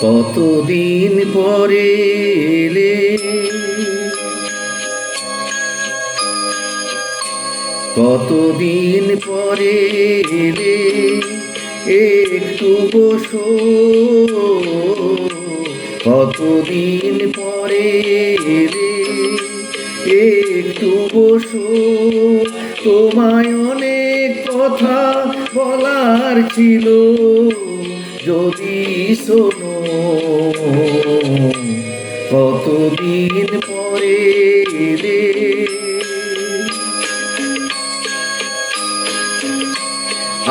কতদিন পরে এলে? কতদিন পরে এলে? একটু বসো। কতদিন পরে এলে? একটু বসো। তোমায় অনেক কথা বলার ছিল। যদি শোনো কতদিন পরে এলে?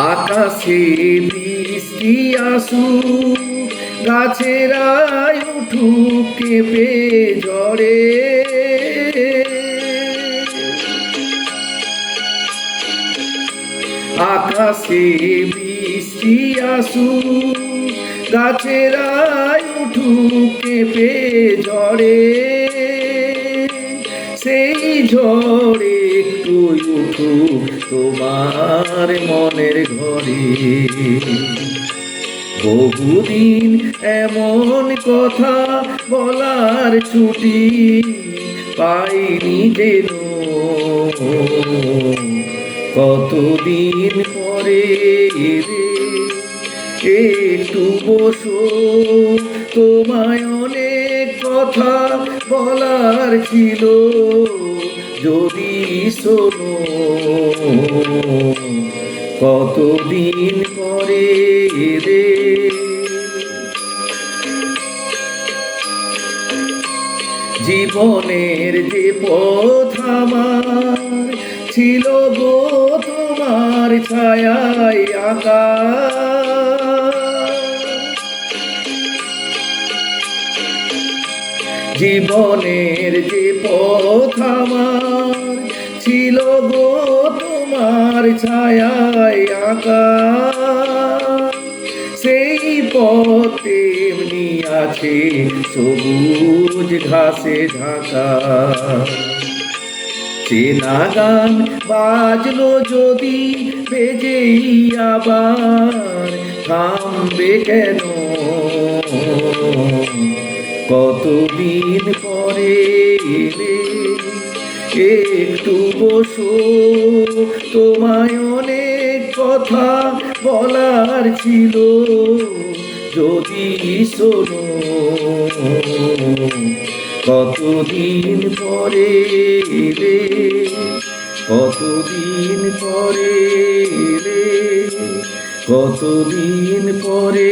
আকাশে বৃষ্টি আসু গাছেরাই উঠুক কেঁপে ঝড়ে আকাশে বৃষ্টি আসু গাছেরাই উঠুক কেঁপে ঝড়ে সেই ঝড়ে একটু উঠুক তোমার মনের ঘরে। বহুদিন এমন কথা বলার ছুটি পাইনি যেন। কতদিন পরে একটু বসো, তোমায় অনেক কথা বলার ছিল। যদি শোনো, কতদিন পরে রে জীবনের যে পথ আমার ছিল গো তোমার ছায়ায় আকা জীবনের যে পথ আমার ছিল গো তোমার ছায়ায় আকা সেই পথে আছে সবুজ ঘাসে ঢাকা। চেনা গান বাজলো যদি বেজেই আবার, থামবে কেন? কতদিন পরে এলে? একটু বসো, তোমায় অনেক কথা বলার ছিল, যদি শোনো। কতদিন পরে রে কতদিন পরে রে কতদিন পরে